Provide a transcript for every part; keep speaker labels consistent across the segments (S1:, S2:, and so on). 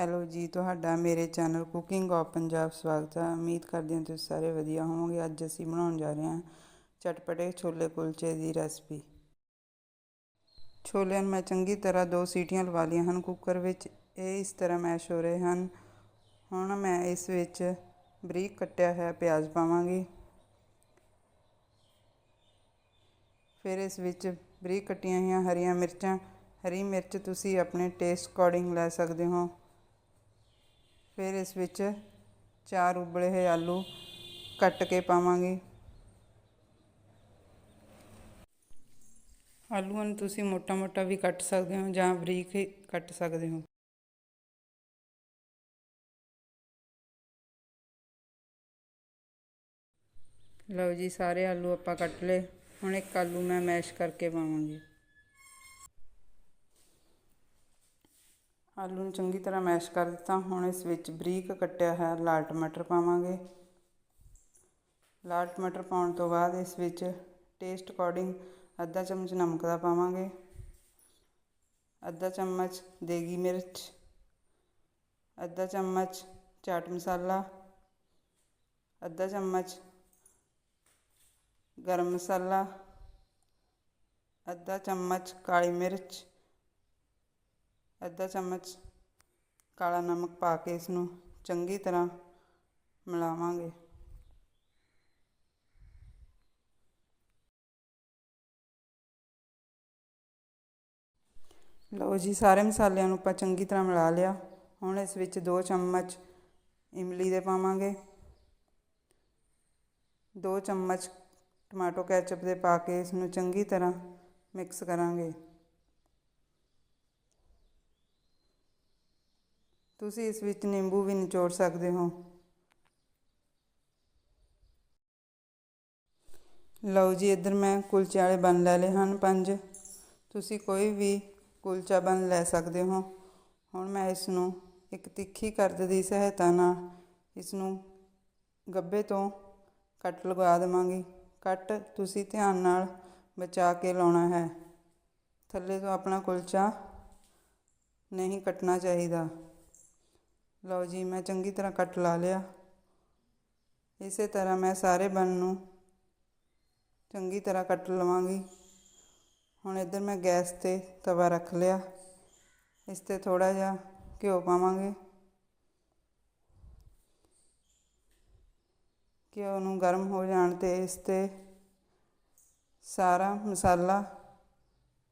S1: Hello ਜੀ, ਤੁਹਾਡਾ ਮੇਰੇ ਚੈਨਲ ਕੁਕਿੰਗ ਆਫ ਪੰਜਾਬ ਸਵਾਗਤ ਹੈ। ਉਮੀਦ ਕਰਦੀ ਹਾਂ ਤੁਸੀਂ ਸਾਰੇ ਵਧੀਆ ਹੋਵੋਗੇ। ਅੱਜ ਅਸੀਂ ਬਣਾਉਣ ਜਾ ਰਹੇ ਹਾਂ ਚਟਪਟੇ ਛੋਲੇ ਕੁਲਚੇ ਦੀ ਰੈਸਪੀ। ਛੋਲਿਆਂ ਨੂੰ ਮੈਂ ਚੰਗੀ ਤਰ੍ਹਾਂ ਦੋ ਸੀਟੀਆਂ ਲਵਾ ਲਈਆਂ ਹਨ। ਕੁੱਕਰ ਵਿੱਚ ਇਹ ਇਸ ਤਰ੍ਹਾਂ ਮੈਸ਼ ਹੋ ਰਹੇ ਹਨ। ਹੁਣ ਮੈਂ ਇਸ ਵਿੱਚ ਬਰੀਕ ਕੱਟਿਆ ਹੋਇਆ ਪਿਆਜ਼ ਪਾਵਾਂਗੀ। ਫਿਰ ਇਸ ਵਿੱਚ ਬਰੀਕ ਕੱਟੀਆਂ ਹੋਈਆਂ ਹਰੀਆਂ ਮਿਰਚਾਂ। ਹਰੀ ਮਿਰਚ ਤੁਸੀਂ ਆਪਣੇ ਟੇਸਟ ਅਕੋਰਡਿੰਗ ਲੈ ਸਕਦੇ ਹੋ। ਫਿਰ ਇਸ ਵਿੱਚ ਚਾਰ ਉਬਲੇ ਹੋਏ ਆਲੂ ਕੱਟ ਕੇ ਪਾਵਾਂਗੇ। ਆਲੂਆਂ ਨੂੰ ਤੁਸੀਂ ਮੋਟਾ ਮੋਟਾ ਵੀ ਕੱਟ ਸਕਦੇ ਹੋ ਜਾਂ ਬਰੀਕ ਹੀ ਕੱਟ ਸਕਦੇ ਹੋ। ਲਓ ਜੀ, ਸਾਰੇ ਆਲੂ ਆਪਾਂ ਕੱਟ ਲਏ। ਹੁਣ ਇੱਕ ਆਲੂ ਮੈਂ ਮੈਸ਼ ਕਰਕੇ ਪਾਵਾਂਗੀ। ਆਲੂ ਨੂੰ ਚੰਗੀ ਤਰ੍ਹਾਂ ਮੈਸ਼ ਕਰ ਦਿੱਤਾ। ਹੁਣ ਇਸ ਵਿੱਚ ਬਰੀਕ ਕੱਟਿਆ ਹੋਇਆ ਲਾਲ ਟਮਾਟਰ ਪਾਵਾਂਗੇ। ਲਾਲ ਟਮਾਟਰ ਪਾਉਣ ਤੋਂ ਬਾਅਦ ਇਸ ਵਿੱਚ ਟੇਸਟ ਅਕੋਰਡਿੰਗ ਅੱਧਾ ਚਮਚ ਨਮਕ ਦਾ ਪਾਵਾਂਗੇ। ਅੱਧਾ ਚਮਚ ਦੇਗੀ ਮਿਰਚ, ਅੱਧਾ ਚਮਚ ਚਾਟ ਮਸਾਲਾ, ਅੱਧਾ ਚਮਚ ਗਰਮ ਮਸਾਲਾ, ਅੱਧਾ ਚਮਚ ਕਾਲੀ ਮਿਰਚ ਅੱਧਾ ਚਮਚ ਕਾਲਾ ਨਮਕ ਪਾ ਕੇ ਇਸ ਨੂੰ ਚੰਗੀ ਤਰ੍ਹਾਂ ਮਿਲਾਵਾਂਗੇ। ਲਓ ਜੀ, ਸਾਰੇ ਮਸਾਲਿਆਂ ਨੂੰ ਆਪਾਂ ਚੰਗੀ ਤਰ੍ਹਾਂ ਮਿਲਾ ਲਿਆ। ਹੁਣ ਇਸ ਵਿੱਚ 2 ਚਮਚ ਇਮਲੀ ਦੇ ਪਾਵਾਂਗੇ। 2 ਚਮਚ ਟਮਾਟੋ ਕੈਚਪ ਦੇ ਪਾ ਕੇ ਇਸ ਨੂੰ ਚੰਗੀ ਤਰ੍ਹਾਂ ਮਿਕਸ ਕਰਾਂਗੇ। ਤੁਸੀਂ ਇਸ ਵਿੱਚ ਨਿੰਬੂ ਵੀ ਨਿਚੋੜ ਸਕਦੇ ਹੋ। ਲਓ ਜੀ, ਇੱਧਰ ਮੈਂ ਕੁਲਚੇ ਵਾਲੇ ਬਣ ਲੈ ਲਏ ਹਨ ਪੰਜ। ਤੁਸੀਂ ਕੋਈ ਵੀ ਕੁਲਚਾ ਬਣ ਲੈ ਸਕਦੇ ਹੋ। ਹੁਣ ਮੈਂ ਇਸ ਨੂੰ ਇੱਕ ਤਿੱਖੀ ਕਰਦ ਦੀ ਸਹਾਇਤਾ ਨਾਲ ਇਸ ਨੂੰ ਗੱਬੇ ਤੋਂ ਕੱਟ ਲਗਾ ਦੇਵਾਂਗੀ। ਕੱਟ ਤੁਸੀਂ ਧਿਆਨ ਨਾਲ ਬਚਾ ਕੇ ਲਾਉਣਾ ਹੈ। ਥੱਲੇ ਤੋਂ ਆਪਣਾ ਕੁਲਚਾ ਨਹੀਂ ਕੱਟਣਾ ਚਾਹੀਦਾ। ਲਓ ਜੀ, ਮੈਂ ਚੰਗੀ ਤਰ੍ਹਾਂ ਕੱਟ ਲਾ ਲਿਆ। ਇਸੇ ਤਰ੍ਹਾਂ ਮੈਂ ਸਾਰੇ ਬਣ ਨੂੰ ਚੰਗੀ ਤਰ੍ਹਾਂ ਕੱਟ ਲਵਾਂਗੀ। ਹੁਣ ਇੱਧਰ ਮੈਂ ਗੈਸ ਤੇ ਤਵਾ ਰੱਖ ਲਿਆ। ਇਸ ਤੇ ਥੋੜਾ ਜਿਹਾ ਘਿਓ ਪਾਵਾਂਗੇ। ਘਿਓ ਨੂੰ ਗਰਮ ਹੋ ਜਾਣ ਤੇ ਇਸ ਤੇ ਸਾਰਾ ਮਸਾਲਾ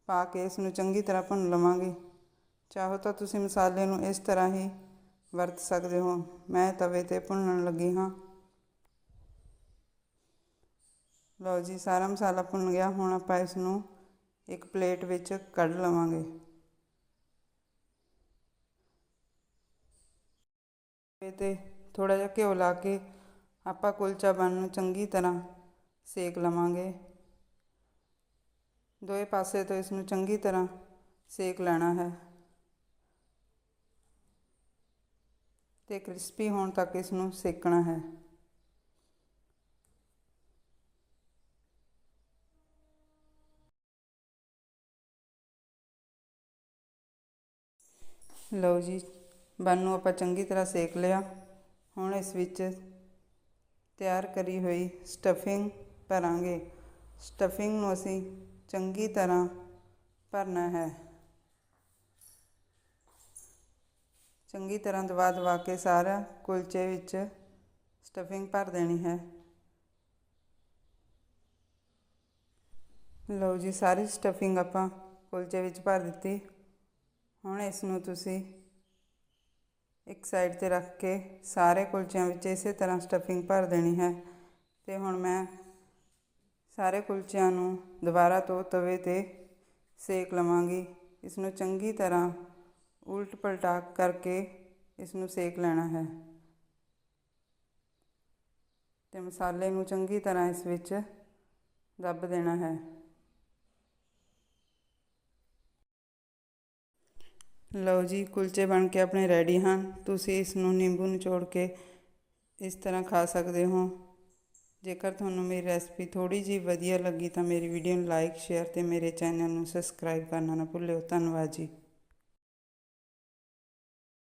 S1: ਪਾ ਕੇ ਇਸ ਨੂੰ ਚੰਗੀ ਤਰ੍ਹਾਂ ਭੁੰਨ ਲਵਾਂਗੇ। ਚਾਹੋ ਤਾਂ ਤੁਸੀਂ ਮਸਾਲੇ ਨੂੰ ਇਸ ਤਰ੍ਹਾਂ ਹੀ ਵਰਤ ਸਕਦੇ ਹੋ। ਮੈਂ ਤਵੇ ਤੇ ਭੁੰਨਣ ਲੱਗੀ ਹਾਂ। ਲਓ ਜੀ, ਸਾਰਾ ਮਸਾਲਾ ਭੁੰਨ ਗਿਆ। ਹੁਣ ਆਪਾਂ ਇਸ ਨੂੰ ਇੱਕ ਪਲੇਟ ਵਿੱਚ ਕੱਢ ਲਵਾਂਗੇ। ਤੇ ਥੋੜਾ ਜਿਹਾ ਘਿਓ ਲਾ ਕੇ ਆਪਾਂ ਕੁਲਚਾ ਬਣ ਨੂੰ ਚੰਗੀ ਤਰ੍ਹਾਂ ਸੇਕ ਲਵਾਂਗੇ। ਦੋਏ ਪਾਸੇ ਤੋਂ ਇਸ ਨੂੰ ਚੰਗੀ ਤਰ੍ਹਾਂ ਸੇਕ ਲੈਣਾ ਹੈ। ਤੇ ਕ੍ਰਿਸਪੀ ਹੋਣ ਤੱਕ ਇਸ ਨੂੰ ਸੇਕਣਾ ਹੈ। ਲਓ ਜੀ, ਬਨ ਨੂੰ ਆਪਾਂ ਚੰਗੀ ਤਰ੍ਹਾਂ ਸੇਕ ਲਿਆ। ਹੁਣ ਇਸ ਵਿੱਚ ਤਿਆਰ ਕਰੀ ਹੋਈ ਸਟਫਿੰਗ ਭਰਾਂਗੇ। ਸਟਫਿੰਗ ਨੂੰ ਅਸੀਂ ਚੰਗੀ ਤਰ੍ਹਾਂ ਭਰਨਾ ਹੈ। ਚੰਗੀ ਤਰ੍ਹਾਂ ਦਬਾ ਦਬਾ ਕੇ ਸਾਰਾ ਕੁਲਚੇ ਵਿੱਚ ਸਟਫਿੰਗ ਭਰ ਦੇਣੀ ਹੈ। ਲਓ ਜੀ, ਸਾਰੀ ਸਟਫਿੰਗ ਆਪਾਂ ਕੁਲਚੇ ਵਿੱਚ ਭਰ ਦਿੱਤੀ। ਹੁਣ ਇਸ ਨੂੰ ਤੁਸੀਂ ਇੱਕ ਸਾਈਡ ਤੇ ਰੱਖ ਕੇ ਸਾਰੇ ਕੁਲਚਿਆਂ ਵਿੱਚ ਇਸੇ ਤਰ੍ਹਾਂ ਸਟਫਿੰਗ ਭਰ ਦੇਣੀ ਹੈ। ਤੇ ਹੁਣ ਮੈਂ ਸਾਰੇ ਕੁਲਚਿਆਂ ਨੂੰ ਦੁਬਾਰਾ ਤੋਂ ਤਵੇ ਤੇ ਸੇਕ ਲਵਾਂਗੀ। ਇਸ ਨੂੰ ਚੰਗੀ ਤਰ੍ਹਾਂ ਉਲਟ ਪਲਟਾ ਕਰਕੇ ਇਸ ਨੂੰ ਸੇਕ ਲੈਣਾ ਹੈ। ਤੇ ਮਸਾਲੇ ਨੂੰ ਚੰਗੀ ਤਰ੍ਹਾਂ ਇਸ ਵਿੱਚ ਦੱਬ ਦੇਣਾ ਹੈ। ਲਓ ਜੀ, ਕੁਲਚੇ ਬਣ ਕੇ ਆਪਣੇ ਰੈਡੀ ਹਨ। ਤੁਸੀਂ ਇਸ ਨੂੰ ਨਿੰਬੂ ਨਿਚੋੜ ਕੇ ਇਸ ਤਰ੍ਹਾਂ ਖਾ ਸਕਦੇ ਹੋ। ਜੇਕਰ ਤੁਹਾਨੂੰ ਮੇਰੀ ਰੈਸਪੀ ਥੋੜੀ ਜੀ ਵਧੀਆ ਲੱਗੀ ਤਾਂ ਮੇਰੀ ਵੀਡੀਓ ਨੂੰ ਲਾਈਕ, ਸ਼ੇਅਰ ਤੇ ਮੇਰੇ ਚੈਨਲ ਨੂੰ ਸਬਸਕ੍ਰਾਈਬ ਕਰਨਾ ਨਾ ਭੁੱਲਿਓ। ਧੰਨਵਾਦ ਜੀ।